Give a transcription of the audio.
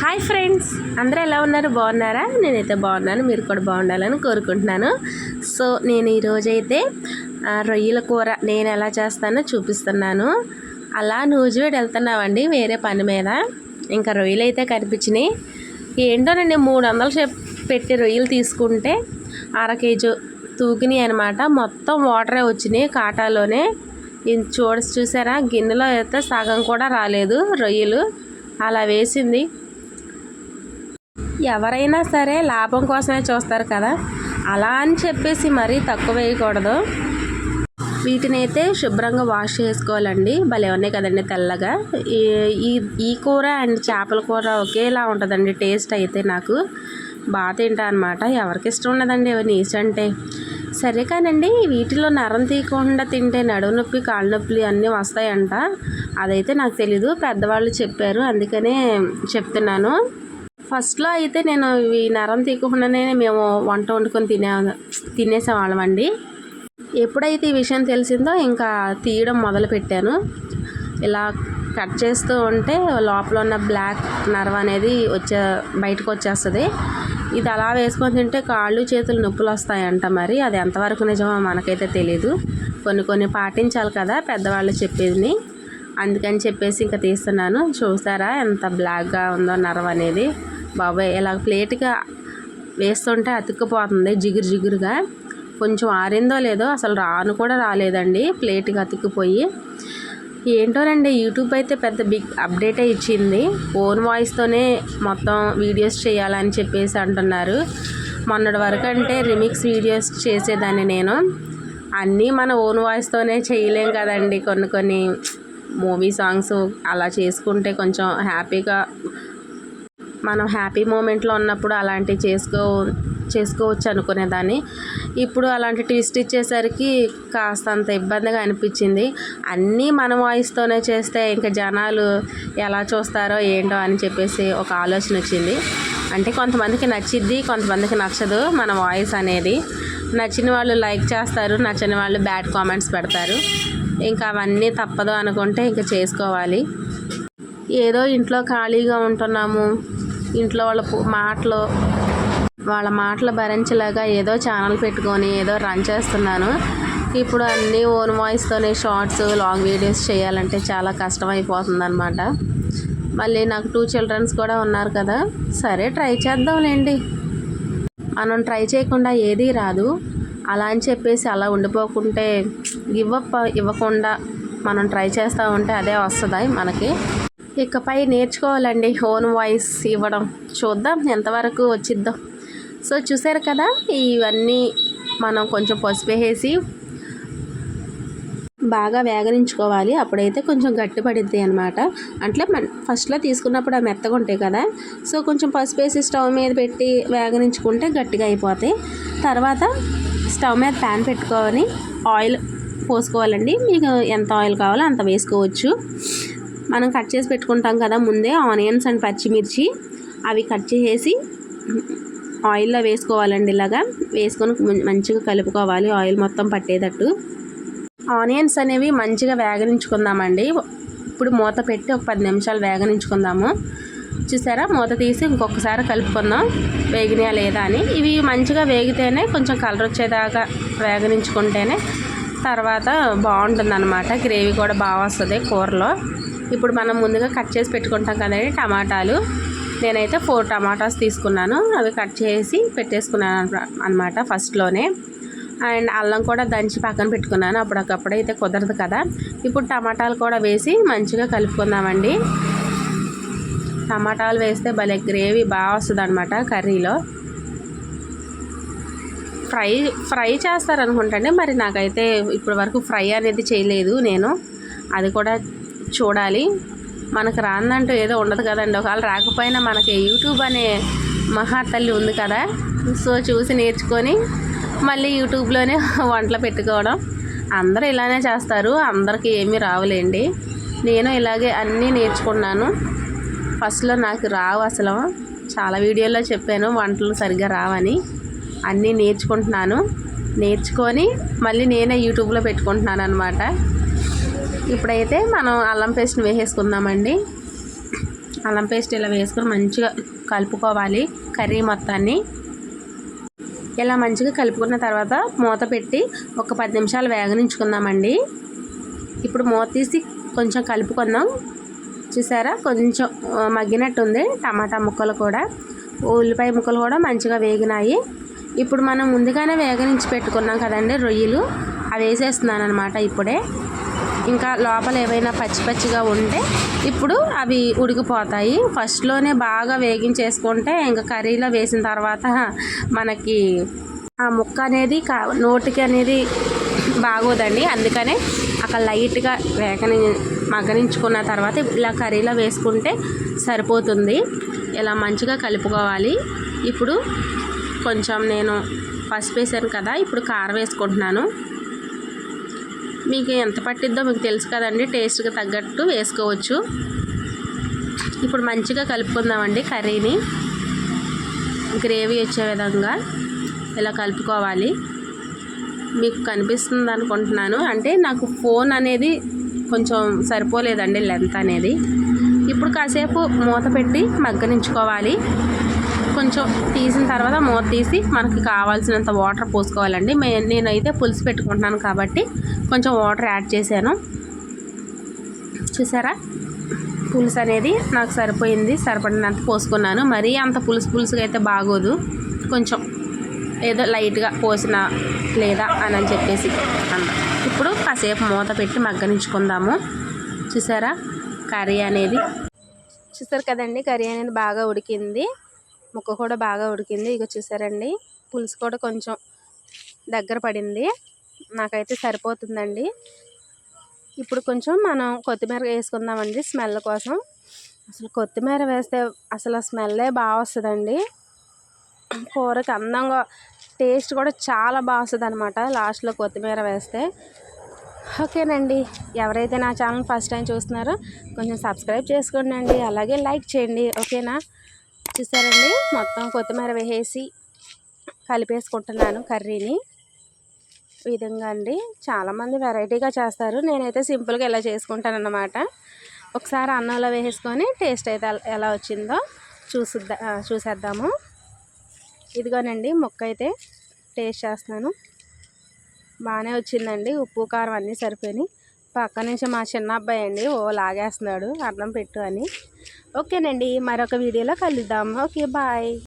Hi friends అందరూ ఎలా ఉన్నారు? బాగున్నారా? నేనైతే బాగున్నాను మీరు కూడా బాగుండాలని కోరుకుంటున్నాను. సో నేను ఈరోజైతే ఆ, రొయ్యల కూర నేను ఎలా చేస్తానో చూపిస్తున్నాను. అలా నూజివేడి వెళ్తున్నామండి వేరే పని మీద. ఇంకా రొయ్యలు అయితే కనిపించినాయి. ఏంటోనండి మూడు వందలు పెట్టి రొయ్యలు తీసుకుంటే అర కేజీ తూకినాయి అనమాట మొత్తం వాటరే వచ్చినాయి కాటాలోనే ఇది చూడ చూసారా? గిన్నెలో అయితే సగం కూడా రాలేదు రొయ్యలు. అలా వేసింది. ఎవరైనా సరే లాభం కోసమే చూస్తారు కదా. అలా అని చెప్పేసి మరీ తక్కువ వేయకూడదు. వీటిని అయితే శుభ్రంగా వాష్ చేసుకోవాలండి. భలే ఉన్నాయి కదండి తెల్లగా. ఈ ఈ- ఈ కూర అండ్ చేపల కూర ఒకేలా ఉంటుందండి టేస్ట్ అయితే నాకు. బాగా తింటా అనమాట ఎవరికి ఇష్టం ఉండదండి నీచు అంటే సరే కానండి వీటిలో నరం తీయకుండా తింటే నడువు నొప్పి కాళ్ళ నొప్పులు అన్నీ వస్తాయంట. అదైతే నాకు తెలీదు పెద్దవాళ్ళు చెప్పారు అందుకనే చెప్తున్నాను. ఫస్ట్లో అయితే నేను ఈ నరం తీయకుండానే మేము వంట వండుకొని తినే తినేసేవాళ్ళం అండి ఎప్పుడైతే ఈ విషయం తెలిసిందో ఇంకా తీయడం మొదలు పెట్టాను ఇలా కట్ చేస్తూ ఉంటే లోపల ఉన్న బ్లాక్ నర్వ్ అనేది వచ్చే బయటకు వచ్చేస్తుంది. ఇది అలా వేసుకొని తింటే కాళ్ళు చేతులు నొప్పులు వస్తాయంట మరి. అది ఎంతవరకు నిజమో మనకైతే తెలియదు కొన్ని కొన్ని పాటించాలి కదా పెద్దవాళ్ళు చెప్పేది అందుకని చెప్పేసి ఇంకా తీస్తున్నాను. చూసారా ఎంత బ్లాక్గా ఉందో నర్వ్ అనేది. బాబాయ్ ఇలా ప్లేట్గా వేస్తుంటే అతుక్కుపోతుంది జిగురు జిగురుగా. కొంచెం ఆరిందో లేదో అసలు రాను కూడా రాలేదండి. ప్లేట్గా అతుక్కుపోయి. ఏంటోనండి యూట్యూబ్ అయితే పెద్ద బిగ్ అప్డేటే ఇచ్చింది. ఓన్ వాయిస్తోనే మొత్తం వీడియోస్ చేయాలని చెప్పేసి అంటున్నారు. మొన్నటి వరకు అంటే రిమిక్స్ వీడియోస్ చేసేదాన్ని నేను. అన్నీ మన ఓన్ వాయిస్తోనే చేయలేం కదండి కొన్ని కొన్ని మూవీ సాంగ్స్ అలా చేసుకుంటే కొంచెం హ్యాపీగా మనం హ్యాపీ మూమెంట్లో ఉన్నప్పుడు అలాంటివి చేసుకో చేసుకోవచ్చు అనుకునేదాన్ని. ఇప్పుడు అలాంటి ట్విస్ట్ ఇచ్చేసరికి కాస్తంత ఇబ్బందిగా అనిపించింది. అన్నీ మన వాయిస్తోనే చేస్తే ఇంకా జనాలు ఎలా చూస్తారో ఏంటో అని చెప్పేసి ఒక ఆలోచన వచ్చింది. అంటే కొంతమందికి నచ్చిద్ది కొంతమందికి నచ్చదు మన వాయిస్ అనేది. నచ్చిన వాళ్ళు లైక్ చేస్తారు నచ్చని వాళ్ళు బ్యాడ్ కామెంట్స్ పెడతారు. ఇంకా అవన్నీ తప్పదు అనుకుంటే ఇంకా చేసుకోవాలి. ఏదో ఇంట్లో ఖాళీగా ఉంటున్నాము ఇంట్లో వాళ్ళ మాటలు వాళ్ళ మాటలు భరించలేక ఏదో ఛానల్ పెట్టుకొని ఏదో రన్ చేస్తున్నాను. ఇప్పుడు అన్నీ ఓన్ వాయిస్తోనే షార్ట్స్ లాంగ్ వీడియోస్ చేయాలంటే చాలా కష్టం అయిపోతుంది అనమాట మళ్ళీ నాకు టూ చిల్డ్రన్స్ కూడా ఉన్నారు కదా. సరే ట్రై చేద్దాంలేండి. మనం ట్రై చేయకుండా ఏదీ రాదు. అలా అని చెప్పేసి అలా ఉండిపోకుంటే గివ్ ఇవ్వకుండా మనం ట్రై చేస్తూ ఉంటే అదే వస్తుంది మనకి? ఇకపై నేర్చుకోవాలండి ఓన్ వాయిస్ ఇవ్వడం. చూద్దాం ఎంతవరకు వచ్చిద్దాం. సో చూసారు కదా ఇవన్నీ మనం కొంచెం పసుపు వేసి బాగా వేగనించుకోవాలి. అప్పుడైతే కొంచెం గట్టి పడిద్ది అనమాట అంటే మన ఫస్ట్లో తీసుకున్నప్పుడు ఆ మెత్తగా ఉంటాయి కదా సో కొంచెం పసుపు వేసి స్టవ్ మీద పెట్టి వేగనించుకుంటే గట్టిగా అయిపోతాయి. తర్వాత స్టవ్ మీద ప్యాన్ పెట్టుకొని ఆయిల్ పోసుకోవాలండి. మీకు ఎంత ఆయిల్ కావాలో అంత వేసుకోవచ్చు. మనం కట్ చేసి పెట్టుకుంటాం కదా ముందే ఆనియన్స్ అండ్ పచ్చిమిర్చి అవి కట్ చేసి ఆయిల్లో వేసుకోవాలండి ఇలాగా. వేసుకొని మంచిగా కలుపుకోవాలి. ఆయిల్ మొత్తం పట్టేటట్టు. ఆనియన్స్ అనేవి మంచిగా వేగనించుకుందామండి. ఇప్పుడు మూత పెట్టి ఒక పది నిమిషాలు వేగనించుకుందాము. చూసారా? మూత తీసి ఇంకొకసారి కలుపుకుందాం. వేగినాయా లేదా అని. ఇవి మంచిగా వేగితేనే కొంచెం కలర్ వచ్చేదాకా వేగనించుకుంటేనే తర్వాత బాగుంటుంది అనమాట గ్రేవీ కూడా బాగా వస్తుంది కూరలో. ఇప్పుడు మనం ముందుగా కట్ చేసి పెట్టుకుంటాం కదండి టమాటాలు. నేనైతే ఫోర్ టమాటాస్ తీసుకున్నాను. అవి కట్ చేసి పెట్టేసుకున్నాను అనమాట ఫస్ట్లోనే. అండ్ అల్లం కూడా దంచి పక్కన పెట్టుకున్నాను. అప్పటికప్పుడు అయితే కుదరదు కదా. ఇప్పుడు టమాటాలు కూడా వేసి మంచిగా కలుపుకుందామండి. టమాటాలు వేస్తే భలే గ్రేవీ బాగా వస్తుంది అనమాట కర్రీలో. ఫ్రై ఫ్రై చేస్తారనుకుంటండి. మరి నాకైతే ఇప్పటి వరకు ఫ్రై అనేది చేయలేదు నేను. అది కూడా చూడాలి. మనకు రాందంటూ ఏదో ఉండదు కదండి. ఒకవేళ రాకపోయినా మనకి యూట్యూబ్ అనే మహాతల్లి ఉంది కదా. సో చూసి నేర్చుకొని మళ్ళీ యూట్యూబ్లోనే వంటలు పెట్టుకోవడం. అందరూ ఇలానే చేస్తారు. అందరికీ ఏమీ రావులేండి. నేను ఇలాగే అన్నీ నేర్చుకున్నాను. ఫస్ట్లో నాకు రావు అసలు. చాలా వీడియోల్లో చెప్పాను వంటలు సరిగ్గా రావని. అన్నీ నేర్చుకుంటున్నాను. నేర్చుకొని మళ్ళీ నేనే యూట్యూబ్లో పెట్టుకుంటున్నాను అనమాట ఇప్పుడైతే మనం అల్లం పేస్ట్ని వేసేసుకుందామండి. అల్లం పేస్ట్ ఇలా వేసుకొని మంచిగా కలుపుకోవాలి కర్రీ మొత్తాన్ని. ఇలా మంచిగా కలుపుకున్న తర్వాత మూత పెట్టి ఒక పది నిమిషాలు వేగనించుకుందామండి. ఇప్పుడు మూత తీసి కొంచెం కలుపుకుందాం. చూసారా? కొంచెం మగ్గినట్టు మగ్గినట్టుంది టమాటా ముక్కలు కూడా. ఉల్లిపాయ ముక్కలు కూడా మంచిగా వేగినాయి. ఇప్పుడు మనం ముందుగానే వేగనించి పెట్టుకున్నాం కదండి రొయ్యలు. అవి వేసేస్తున్నాను అనమాట ఇప్పుడే. ఇంకా లోపల ఏవైనా పచ్చి పచ్చిగా ఉంటే ఇప్పుడు అవి ఉడికిపోతాయి. ఫస్ట్లోనే బాగా వేగించేసుకుంటే ఇంకా కర్రీలో వేసిన తర్వాత మనకి ఆ ముక్క అనేది కా నోటికి అనేది బాగోదండి. అందుకనే అక్కడ లైట్గా వేగని మగ్గనించుకున్న తర్వాత ఇలా కర్రీలో వేసుకుంటే సరిపోతుంది. ఇలా మంచిగా కలుపుకోవాలి. ఇప్పుడు కొంచెం నేను పసుపు వేసాను కదా ఇప్పుడు కారం వేసుకుంటున్నాను. మీకు ఎంత పట్టిద్దో మీకు తెలుసు కదండి. టేస్ట్కి తగ్గట్టు వేసుకోవచ్చు. ఇప్పుడు మంచిగా కలుపుకుందామండి కర్రీని. గ్రేవీ వచ్చే విధంగా ఇలా కలుపుకోవాలి. మీకు కనిపిస్తుంది అనుకుంటున్నాను. అంటే నాకు ఫోన్ అనేది కొంచెం సరిపోలేదండి లెంత్ అనేది. ఇప్పుడు కాసేపు మూత పెట్టి మగ్గనించుకోవాలి. కొంచెం తీసిన తర్వాత మూత తీసి మనకి కావాల్సినంత వాటర్ పోసుకోవాలండి. మే నేనైతే పులుసు పెట్టుకుంటున్నాను కాబట్టి కొంచెం వాటర్ యాడ్ చేశాను. చూసారా? పులుసు అనేది నాకు సరిపోయింది సరిపడినంత పోసుకున్నాను. మరీ అంత పులుసు పులుసుగా అయితే బాగోదు. కొంచెం ఏదో లైట్గా పోసిన లేదా అని అని చెప్పేసి అంత ఇప్పుడు కాసేపు మూత పెట్టి మగ్గనించుకుందాము. చూసారా? కర్రీ అనేది. చూసారు కదండి కర్రీ అనేది బాగా ఉడికింది. ముక్క కూడా బాగా ఉడికింది. ఇక చూసారండి? పులుసు కూడా కొంచెం దగ్గర పడింది. నాకైతే సరిపోతుందండి. ఇప్పుడు కొంచెం మనం కొత్తిమీర వేసుకుందామండి స్మెల్ కోసం. అసలు కొత్తిమీర వేస్తే అసలు స్మెల్లే బాగా వస్తుందండి. కూరకి అందంగా టేస్ట్ కూడా చాలా బాగా వస్తుంది అనమాట లాస్ట్లో కొత్తిమీర వేస్తే. ఓకేనండి. ఎవరైతే నా ఛానల్ ఫస్ట్ టైం చూస్తున్నారో కొంచెం సబ్స్క్రైబ్ చేసుకోండి అండి. అలాగే లైక్ చేయండి. ఓకేనా? చూసారండి? మొత్తం కొత్తిమీర వేసేసి కలిపేసుకుంటున్నాను కర్రీని. విధంగా అండి. చాలామంది వెరైటీగా చేస్తారు. నేనైతే సింపుల్గా ఇలా చేసుకుంటాను అన్నమాట ఒకసారి అన్నంలో వేసుకొని టేస్ట్ అయితే ఎలా వచ్చిందో చూసిద్దా చూసేద్దాము. ఇదిగోనండి ముక్క అయితే టేస్ట్ చేస్తున్నాను. బాగానే వచ్చిందండి. ఉప్పు కారం అన్నీ సరిపోయినాయి. పక్క నుంచి మా చిన్న అబ్బాయి అండి ఓ లాగేస్తున్నాడు అన్నం పెట్టు అని. ఓకేనండి మరొక వీడియోలో కలుద్దాం. Okay bye.